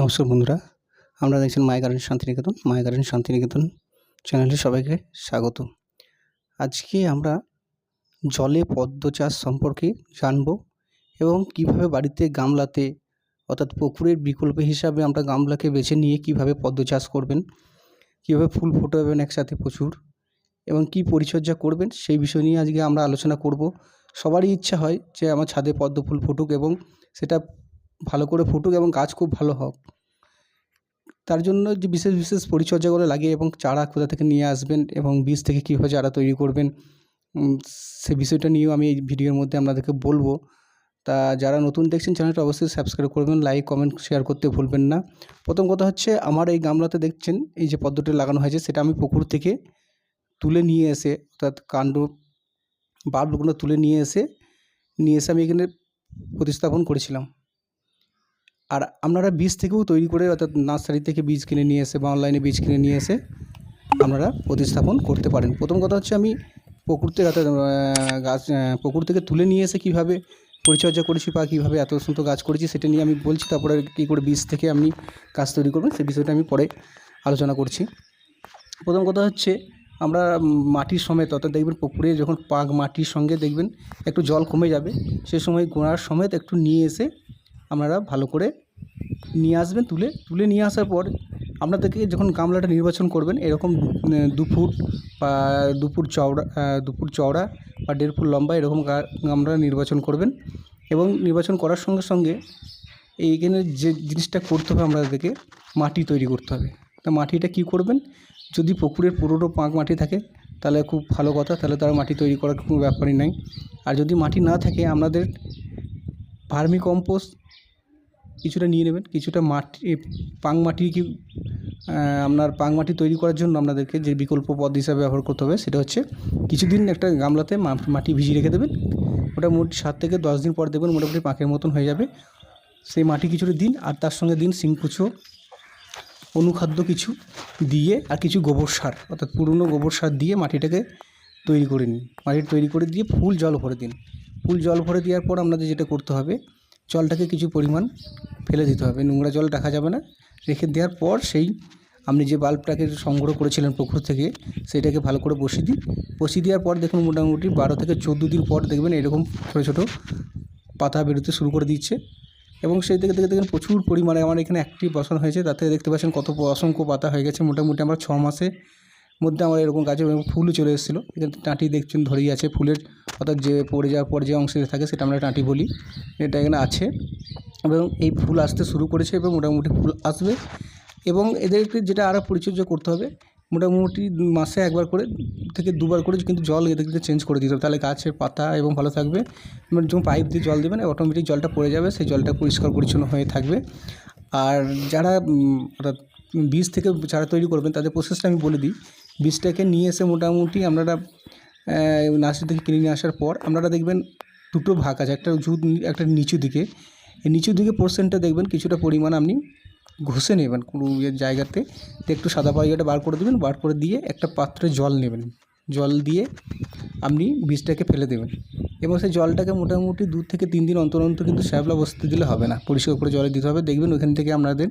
নমস্কার বন্ধুরা, আমরা দেখছেন মায়া গার্ডেন শান্তিনিকেতন। মায়া গার্ডেন শান্তিনিকেতন চ্যানেলে সবাইকে স্বাগত। আজকে আমরা জলে পদ্ম চাষ সম্পর্কে জানব এবং কীভাবে বাড়িতে গামলাতে, অর্থাৎ পুকুরের বিকল্প হিসাবে আমরা গামলাকে বেছে নিয়ে কীভাবে পদ্ম চাষ করবেন, কীভাবে ফুল ফোটাবেন একসাথে প্রচুর এবং কি পরিচর্যা করবেন সেই বিষয় নিয়ে আজকে আমরা আলোচনা করব। সবারই ইচ্ছা হয় যে আমার ছাদে পদ্ম ফুল ফুটুক এবং সেটা ভালো করে ফুটুক এবং গাছ খুব ভালো হোক। তার জন্য যে বিশেষ বিশেষ পরিচর্যাগুলো লাগে এবং চারা কোথা থেকে নিয়ে আসবেন এবং বীজ থেকে কীভাবে চারা তৈরি করবেন সে বিষয়টা নিয়েও আমি এই ভিডিওর মধ্যে আপনাদেরকে বলব। তা যারা নতুন দেখছেন চ্যানেলটা অবশ্যই সাবস্ক্রাইব করবেন, লাইক, কমেন্ট, শেয়ার করতে ভুলবেন না। প্রথম কথা হচ্ছে আমার এই গামলাতে দেখছেন এই যে পদ্মটি লাগানো হয়েছে সেটা আমি পুকুর থেকে তুলে নিয়ে এসে অর্থাৎ কাণ্ড বাল্বগুলো তুলে নিয়ে এসে নিয়ে এসে আমি এখানে প্রতিস্থাপন করেছিলাম। আর আপনারা বীজ থেকেও তৈরি করে অর্থাৎ নার্সারি থেকে বীজ কিনে নিয়ে এসে বা অনলাইনে বীজ কিনে নিয়ে এসে আপনারা প্রতিস্থাপন করতে পারেন। প্রথম কথা হচ্ছে আমি পুকুর থেকে অর্থাৎ গাছ পুকুর থেকে তুলে নিয়ে এসে কীভাবে পরিচর্যা করেছি বা কীভাবে এত সুন্দর গাছ করেছি সেটা নিয়ে আমি বলছি, তারপরে কী করে বীজ থেকে আপনি গাছ তৈরি করবেন সেই বিষয়টা আমি পরে আলোচনা করছি। প্রথম কথা হচ্ছে আমরা মাটির সমেত, অর্থাৎ দেখবেন পুকুরে যখন পাক মাটির সঙ্গে দেখবেন একটু জল কমে যাবে, সে সময় গোড়ার সমেত একটু নিয়ে এসে আপনারা ভালো করে নিয়ে আসবেন, তুলে তুলে নিয়ে আসার পর আপনাদেরকে যখন গামলাটা নির্বাচন করবেন, এরকম দু ফুট বা দু ফুট চওড়া দু ফুট চওড়া বা দেড় ফুট লম্বা এরকম গামলা নির্বাচন করবেন এবং নির্বাচন করার সঙ্গে সঙ্গে এইখানে যে জিনিসটা করতে হবে আপনাদেরকে মাটি তৈরি করতে হবে। তা মাটিটা কি করবেন? যদি পুকুরের পুরোনো পাঁক মাটি থাকে, তাহলে খুব ভালো কথা, তাহলে তার মাটি তৈরি করার কোনো ব্যাপারই নাই। আর যদি মাটি না থাকে আপনাদের ভার্মি কম্পোস্ট কিছুটা নিয়ে নেবেন, কিছুটা মাটি পাং মাটি কি আপনার পাং মাটি তৈরি করার জন্য আপনাদেরকে যে বিকল্প পদ হিসাবে ব্যবহার করতে হবে সেটা হচ্ছে কিছুদিন একটা গামলাতে মাটি ভিজিয়ে রেখে দেবেন। মোটামুটি সাত থেকে দশ দিন পর দেখবেন মোটামুটি পাঁকের মতন হয়ে যাবে। সেই মাটি কিছুটা দিন আর তার সঙ্গে দিন সিংকুচো অনুখাদ্য কিছু দিয়ে আর কিছু গোবর সার, অর্থাৎ পুরনো গোবর সার দিয়ে মাটিটাকে তৈরি করে নিন। মাটি তৈরি করে দিয়ে ফুল জল ভরে দিন। ফুল জল ভরে দেওয়ার পর আপনাদের যেটা করতে হবে জলটাকে কিছু পরিমাণ ফেলে দিতে হবে। নোংরা জল রাখা যাবে না। রেখে দেওয়ার পর সেই আপনি যে বাল্বটাকে সংগ্রহ করেছিলেন পুকুর থেকে, সেটাকে ভালো করে বসিয়ে দিন। বসিয়ে দেওয়ার পর দেখুন মোটামুটি বারো থেকে চোদ্দ দিন পর দেখবেন এরকম ছোটো ছোটো পাতা বেরোতে শুরু করে দিচ্ছে। এবং সেই থেকে থেকে দেখবেন প্রচুর পরিমাণে আমার এখানে একটি বসানো হয়েছে। তাতে দেখতে পাচ্ছেন কত অসংখ্য পাতা হয়ে গেছে। মোটামুটি আমার ছ মাসে মধ্যে আমার এরকম গাছে ফুলও চলে এসেছিল। এখানে টাঁটি দেখছেন, ধরেই আছে ফুলের। অর্থাৎ যে পড়ে যাওয়ার পর যে অংশে থাকে সেটা আমরা টাঁটি বলি। এটা এখানে আছে। এবং এই ফুল আসতে শুরু করেছে এবং মোটামুটি ফুল আসবে। এবং এদেরকে যেটা আরও পরিচর্যা করতে হবে, মোটামুটি মাসে একবার করে থেকে দুবার করে কিন্তু জল এদেরকে চেঞ্জ করে দিতে হবে। তাহলে গাছের পাতা এবং ভালো থাকবে। মানে যখন পাইপ দিয়ে জল দেবেন অটোমেটিক জলটা পড়ে যাবে, সেই জলটা পরিষ্কার পরিচ্ছন্ন হয়ে থাকবে। আর যারা অর্থাৎ বীজ থেকে চারা তৈরি করবেন, তাদের প্রসেসটা আমি বলে দিই। বীজটাকে নিয়ে এসে মোটামুটি আপনারা নার্সারি থেকে কিনে নিয়ে আসার পর আপনারা দেখবেন দুটো ভাগ আছে, একটা উঁচু একটা নিচু দিকে। এই নিচু দিকে পোর্শনটা দেখবেন কিছুটা পরিমাণ আপনি ঘষে নেবেন কোনো ইয়ে জায়গাতে। একটু সাদা পাইয়াটা বার করে দেবেন, বার করে দিয়ে একটা পাত্রে জল নেবেন। জল দিয়ে আপনি বীজটাকে ফেলে দেবেন। এবং সেই জলটাকে মোটামুটি দু থেকে তিন দিন অন্তর অন্তর কিন্তু শ্যাবলা বসতে দিলে হবে না। পরিষ্কার করে জলে দিতে হবে। দেখবেন ওখান থেকে আপনাদের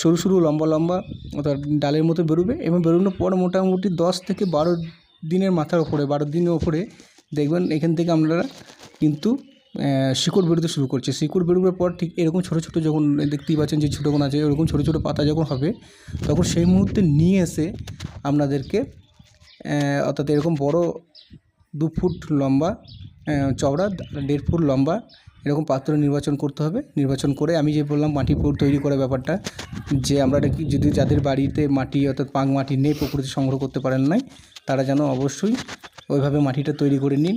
সরু সরু, লম্বা লম্বা, অর্থাৎ ডালের মতো বেরোবে এবং বেরোনোর পর মোটামুটি দশ থেকে বারো দিনের মাথার ওপরে বারো দিনের ওপরে দেখবেন এখান থেকে আপনারা কিন্তু শিকড় বেরোতে শুরু করছে। শিকড় বেরোবার পর ঠিক এরকম ছোটো ছোটো যখন দেখতেই পাচ্ছেন যে ছোটো আছে এরকম ছোটো ছোটো পাতা যখন হবে, তখন সেই মুহূর্তে নিয়ে এসে আপনাদেরকে অর্থাৎ এরকম বড় দু ফুট লম্বা চওড়া, দেড় ফুট লম্বা, এরকম পাত্র নির্বাচন করতে হবে। নির্বাচন করে আমি যে বললাম মাটি পুকুর তৈরি করার ব্যাপারটা, যে আমরা যদি যাদের বাড়িতে মাটি, অর্থাৎ পাং মাটি নেই পুকুরে সংগ্রহ করতে পারেন নাই, তারা যেন অবশ্যই ওইভাবে মাটিটা তৈরি করে নিন।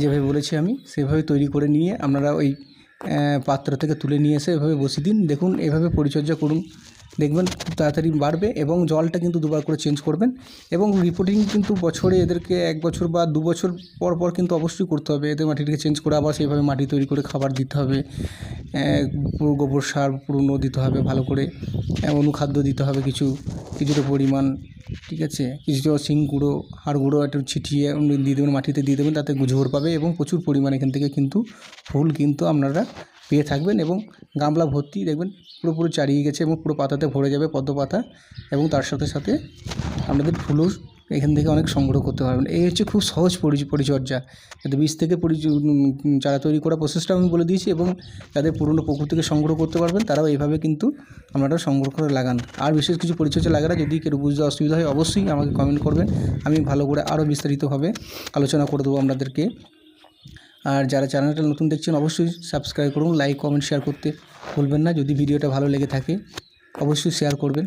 যেভাবে বলেছি আমি, সেভাবে তৈরি করে নিয়ে আপনারা ওই পাত্র থেকে তুলে নিয়ে এসে এভাবে বসিয়ে দিন। দেখুন, এভাবে পরিচর্যা করুন। দেখবেন খুব তাড়াতাড়ি বাড়বে এবং জলটা কিন্তু দুবার করে চেঞ্জ করবেন এবং রিপোর্টিং কিন্তু বছরে এদেরকে এক বছর বা দু বছর পর পর কিন্তু অবশ্যই করতে হবে। এদের মাটিটাকে চেঞ্জ করে আবার সেইভাবে মাটি তৈরি করে খাবার দিতে হবে। পুরো গোবর সার, পুরনো দিতে হবে ভালো করে। অনুখাদ্য দিতে হবে কিছু, কিছুটা পরিমাণ, ঠিক আছে? কিছুটা শিং গুঁড়ো হাড় গুঁড়ো একটু ছিটিয়ে দিয়ে দেবেন, মাটিতে দিয়ে দেবেন, তাতে ঝোর পাবে এবং প্রচুর পরিমাণে এখান থেকে কিন্তু ফুল কিন্তু আপনারা পেয়ে থাকবেন এবং গামলা ভর্তি দেখবেন পুরোপুরি চারিয়ে গেছে এবং পুরো পাতাতে ভরে যাবে পদ্ম পাতা এবং তার সাথে সাথে আপনাদের ফুলও এখান থেকে অনেক সংগ্রহ করতে পারবেন। এই হচ্ছে খুব সহজ পরি- পরিচর্যা। যাতে বীজ থেকে চারা তৈরি করা প্রসেসটা আমি বলে দিয়েছি এবং যাদের পুরনো পুকুর থেকে সংগ্রহ করতে পারবেন, তারাও এইভাবে কিন্তু আপনারা সংগ্রহ করে লাগান। আর বিশেষ কিছু পরিচর্যা লাগে না, যদি কেউ বুঝতে অসুবিধা হয় অবশ্যই আমাকে কমেন্ট করবেন। আমি ভালো করে আরও বিস্তারিতভাবে আলোচনা করে দেবো আপনাদেরকে। আর যারা চ্যানেলটা নতুন দেখছেন, অবশ্যই সাবস্ক্রাইব করুন লাইক কমেন্ট শেয়ার করতে ভুলবেন না। যদি ভিডিওটা ভালো লেগে থাকে, অবশ্যই শেয়ার করবেন।